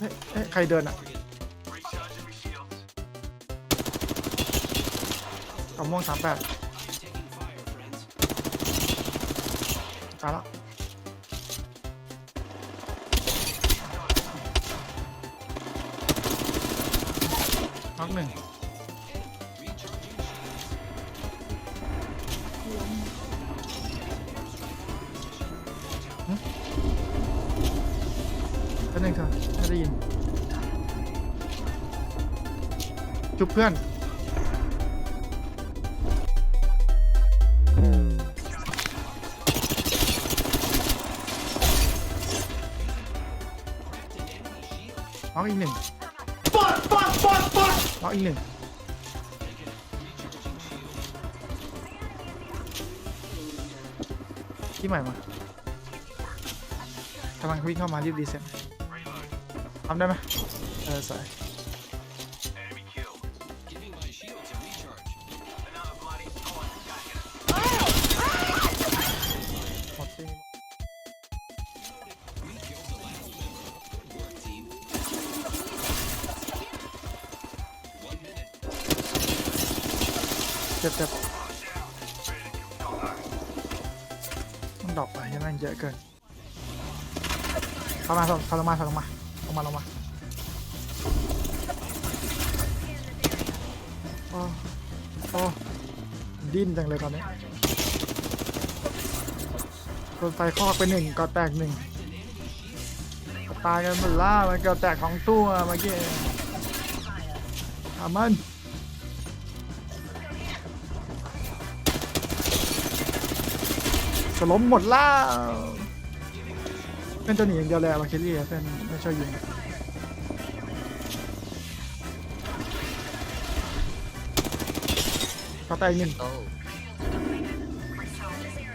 เฮ้ยเฮ้ยใครเดินอะกระม่วงสามแปดตายแล้วน็อกหนึ่งหึแป๊บนึงเถอะ ได้ยิน จุบเพื่อนน็อกอีกหนึ่งน็อกอีกหนึ่งที่ใหม่มากำลังวิ่งเข้ามารีบรีเซ็ต ทำได้ไหมเออสวยหมดที่เจ็บเจ็บมันดรอกไปยังไงเยอะเกินเข้ามาเข้าลงมาเข้าลงมา งมาลงมาโอ้โอ้ดิ้นจังเลยตอนนี้โดนไฟคอกไปหนึ่งก็แตกหนึ่งตายกันหมดล่ามันก็แตกของตัวเมื่อกี้อามันจะล้มหมดแล้ว เป็นตัวหนีอย่างเดียวเลยมาเคลลี่อะเป็นไม่ช่วยยิงก็ตายหนึ่ง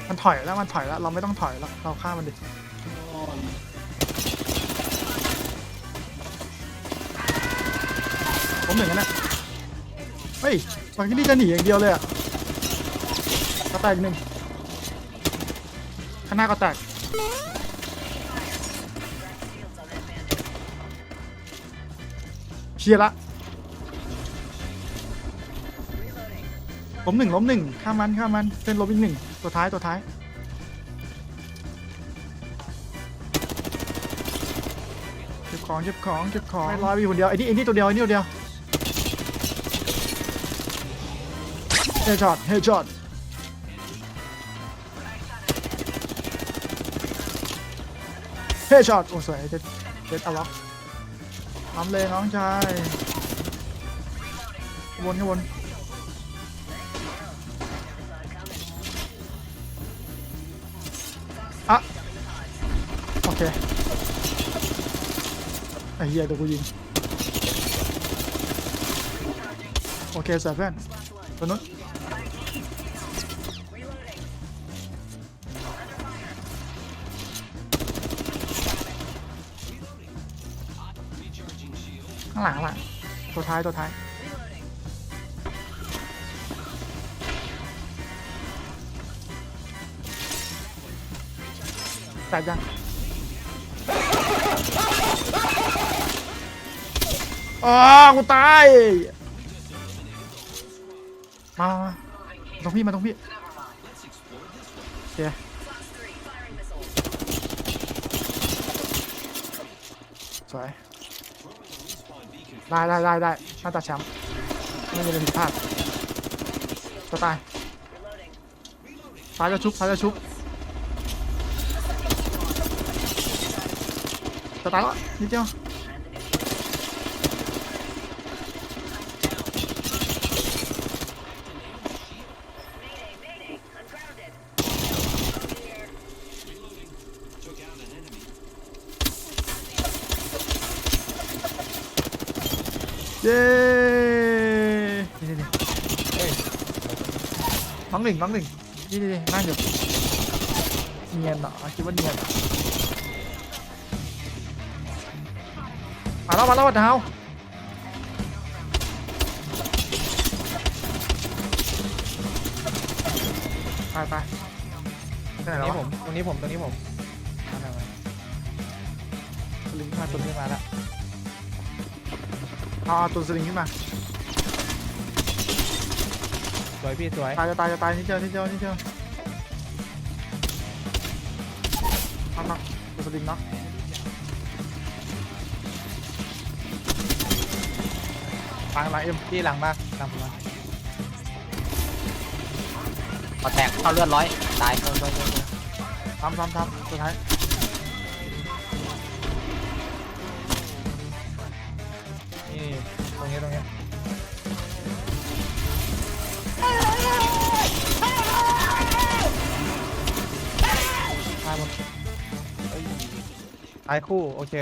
มันถอยแล้วมันถอยแล้วเราไม่ต้องถอยแล้วเราฆ่ามันดิผมหนึ่งกันนะเฮ้ยมาเคลลี่จะหนีอย่างเดียวเลยอะก็แตกหนึ่งข้างหน้าก็แตก เชียร์ละล้มหนึ่งล้มหนึ่งข้ามมันข้ามมันเส้นล้มอีกหนึ่งตัวท้ายตัวท้ายเก็บของเก็บของเก็บของไม่ร้อยไปอยู่คนเดียวไอ้นี่ไอ้นี่ตัวเดียวไอ้นี่ตัวเดียวเฮดช็อตเฮดช็อตเฮดช็อตโอ้สวยเด็ดเด็ดเอาล็อก ทำเลยน้องชายวนข้างบนอะโอเคไอ้เหี้ยเดี๋ยวกูยิงโอเคสวยเพื่นตัวนู้น ข้างหลังข้างหลังตัวท้ายตัวท้ายแตกยังอ้ากูตาย มามามาตรงพี่มาตรงพี่โอเคสวย ได้ได้ได้ได้น่าจะแชมป์ไม่มีอะไรผิดพลาดจะตายตายจะชุบตายจะชุบจะตายแล้วนิดเดียว เย้นี่นี่นี่เฮ้ยน้องหนึ่งน้องหนึ่งนี่นี่นี่นั่งอยู่เนียนเหรอคิดว่าเนียนเหรอมาแล้วมาแล้วดาวไปไปไปไหนตรงแล้วนี้ผวะมตรงนี้ผมตรงนี้ผมมาทำไมลิงก์มาตัวตรงนี้นี้มาละ เอาเอาตัวสลิงขึ้นมาสวยพี่สวยตายจะตายจะตายนิดเดียวนิดเดียวนิดเดียวน็อกน็อกตัวสลิงน็อกหลังหลังเอ็มพี่หลังมาหลังผมมาพอแตกเข้าเลือดร้อยตายโดนโดนโดนโดนทำทำทำสุดท้าย นี้ตรงนี้ตายหมดตายคู่ โอเค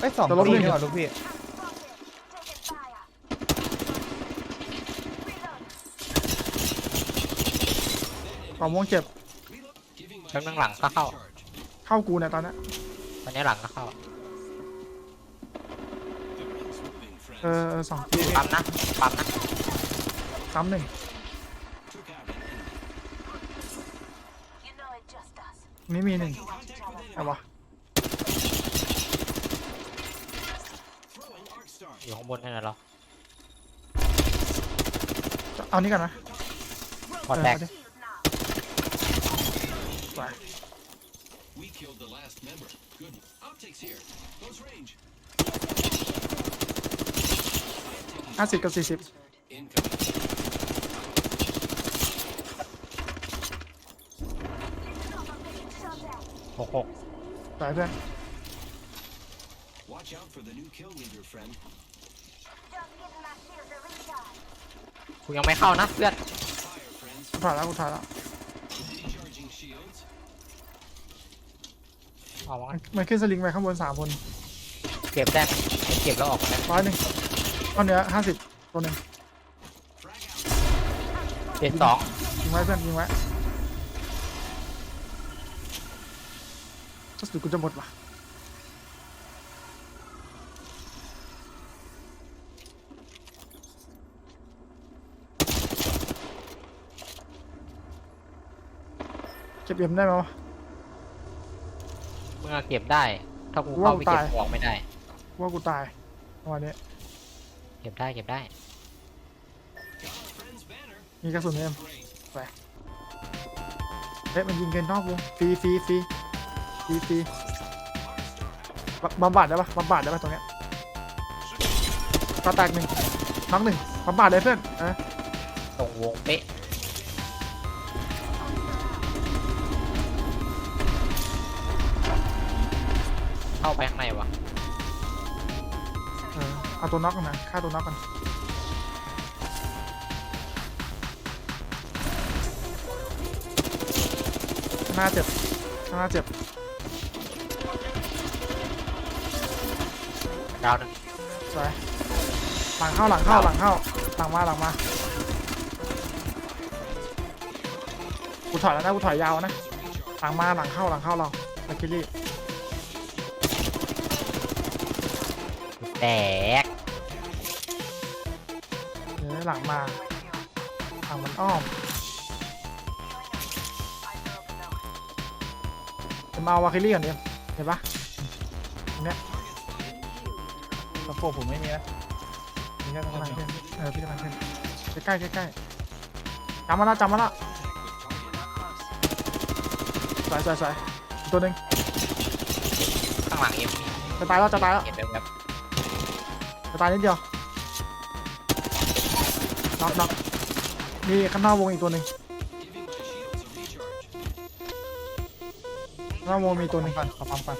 ไอ้ยสองตัวนี่หว่าลูกพี่ กล่องม่วงเจ็บแป๊บนึงหลังก็เข้า เข้ากูเนี่ยตอนเนี้ยตอนนี้หลังก็เข้า เออเออสองทีปั๊มนะปั๊มนะซ้ำหนึ่งนี่มีหนึ่งเอาวะอยู่ข้างบนนั่นน่ะเหรอเอานี้ก่อนนะพอแตกเาดิสวย We killed the last member. Good. Optics here. Close range. ห้าสิบกับสี่สิบ Incoming. หกหกสวยเพื่อน Watch out for the new kill leader, friend. กูยังไม่เข้านะเพื่อน Fire, friends. กูถ่ายแล้วกูถ่ายแล้ว Recharging shields. เอาวะมันมันขึ้นสลิงไปข้างบนสามคน เก็บได้ไหมไม่เก็บแล้วออกมาได้ร้อยหนึ่ง ก้อนเนื้อห้าสิบตัวหนึ่ง Frag out. เจ็ดสองยิงไว้เพื่อนยิงไว้จะสุดกูจะหมดว่ะเก็บเอ็มได้ไหมวะมึงอะเก็บได้ ถ้ากูว่าเข้ากูไปเก็บตายของไม่ได้ ว่ากูตายวันนี้ เก็บได้เก็บได้ Friend's banner. มีกระสุนเอ็ม Great. เอ๊ะมันยิงเกินนอกวงฟรีฟรีฟรีฟรีฟรีบำบัดได้ปะบำบัดได้ปะตรงเนี้ยตาแตกหนึ่งน็อกหนึ่งบำบัดได้เพื่อนเออตรงวงเป๊ะเข้าไปข้างในวะ เออเอาตัวน็อกกันนะฆ่าตัวน็อกกันข้างหน้าเจ็บข้างหน้าเจ็บดาวหนึ่งสวยหลังเข้าหลังเข้าหลังเข้าหลังมาหลังมากูถอยแล้วนะกูถอยยาวนะหลังมาหลังเข้าหลังเข้าเราลักกิลี่แตกเดี๋ยว หลังมาหลังมันอ้อมจะมาเอาวาคิลี่ก่อนเดียวเห็นปะตรงเนี้ยสะโพกผมไม่มีนะมีแค่ตรงกำลังนี้ขึ้นเออพี่กำลังขึ้นใกล้ๆใกล้ๆจำมาแล้วจำมาแล้วสวยสวยสวยอีกตัวหนึ่งข้างหลังเอ็มมีจะตายแล้วจะตายแล้วเห็นแบบจะตายนิดเดียว น็อกน็อกมีข้างนอกวงอีกตัวหนึ่ง Giving my shields a recharge. ข้างนอกวงมีตัวหนึ่งก่อนขอปั๊มก่อน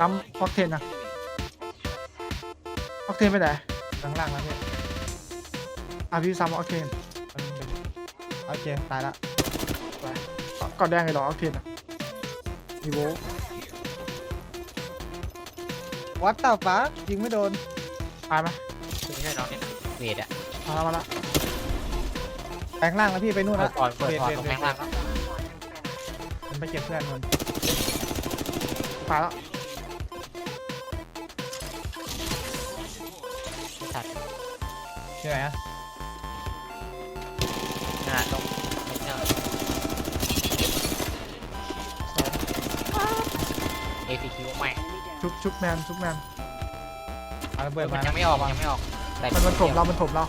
ตั้มออกเทนนะออกเทนไปไหนข้างล่างแล้วพี่อะพี่ซ้ำออกเทนมันเป็นโอเคตายละกอดแดงเลยเหรอออกเทนอะมีโวลต์วัดเต่าฟ้ายิงไม่โดน ตายไหมไม่ใช่น้องเนี่ยเวทอะมาแล้วมาแล้วแปลงร่างแล้วพี่ไปนู่นเปิละดก่อนเปิดก่อนวทตรงเวแม่ทงล่างแล้วมันไปเก็บเพื่อนมันตายแล้วชัดใช่ไหมฮะขนาดตรงตรงเนี้ย ACQ แม่งชุบชุบแมนชุบแมน เอาระเบิดมัมานยังไม่ออกมันยังไม่ออกแต่มันมันถมเรา มันถมเรา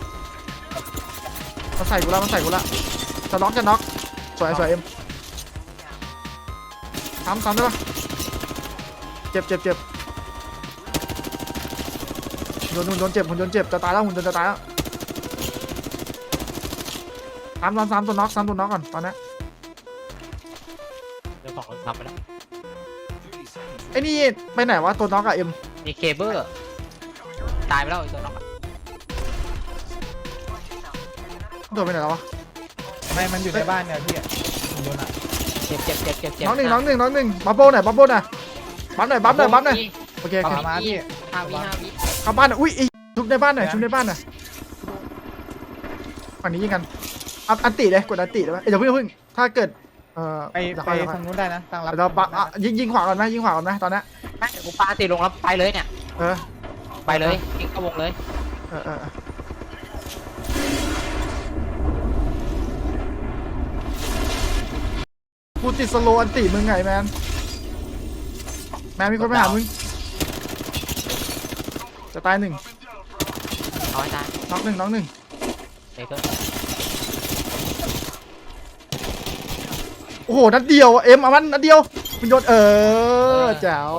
มันใส่กูแล้วมันใส่กูแล้วจะน็อกจะน็อกสวยสวยเอ็มซ้ำซ้ำได้ปะเจ็บเจ็บเจ็บโดนหุ่นโดนเจ็บหุ่นโดนเจ็บจะตายแล้วหุ่นโดนจะตายแล้วซ้ำซ้ำซ้ำตัวน็อกซ้ำตัวน็อกก่อนตอนนี้เดี๋ยวสองคนทำไปแล้ว30 seconds. ไอ้นี่ไปไหนวะตัวน็อกอะเอ็มมีเคเบิล ตายไปแล้วอีกตัวน้องอะโดนไปไหนแล้ววะไม่มันอยู่ในบ้านเนี่ยพี่ผมโดนอะเจ็บเจ็บเจ็บเจ็บเจ็บน้องหนึ่งน้องหนึ่งน้องหนึ่งบับเบิ้ลหน่อยบับเบิ้ลหน่อยบัฟหน่อยบัฟหน่อยบัฟหน่อยโอเคโอเคมามาพี่ห้าวิห้าวิเข้าบ้านหน่อยอุ้ยอีชุบในบ้านหน่อยชุบในบ้านหน่อยฝั่งนี้ยิงกันอัพอันติเลยกดอันติเลยไหมเอ้ยเดี๋ยวเพิ่งเพิ่งถ้าเกิดเอ่อไปเดี๋ยวไปค่อยเดี๋ยวค่อย ทางนู้นได้นะตั้งรับเดี๋ยวเราปะอะยิงยิงขวาก่อนไหมยิงขวาก่อนไหมตอนเนี้ยแม่งเดี๋ยวกูปาติลงแล้วไปเลยเนี่ยเออ ไปเลยยิงเข้าวงเลยเออเออเออกูติดสโลว์อันติมึงไงแมน แมนมีคนไปหามึง จะตายหนึ่งเอาให้ได้น็อกหนึ่งน็อกหนึ่งเดี๋ยวก็โอ้โห นัดเดียวอะเอ็มเอามันนัดเดียวมันโยนเออแจ๋ว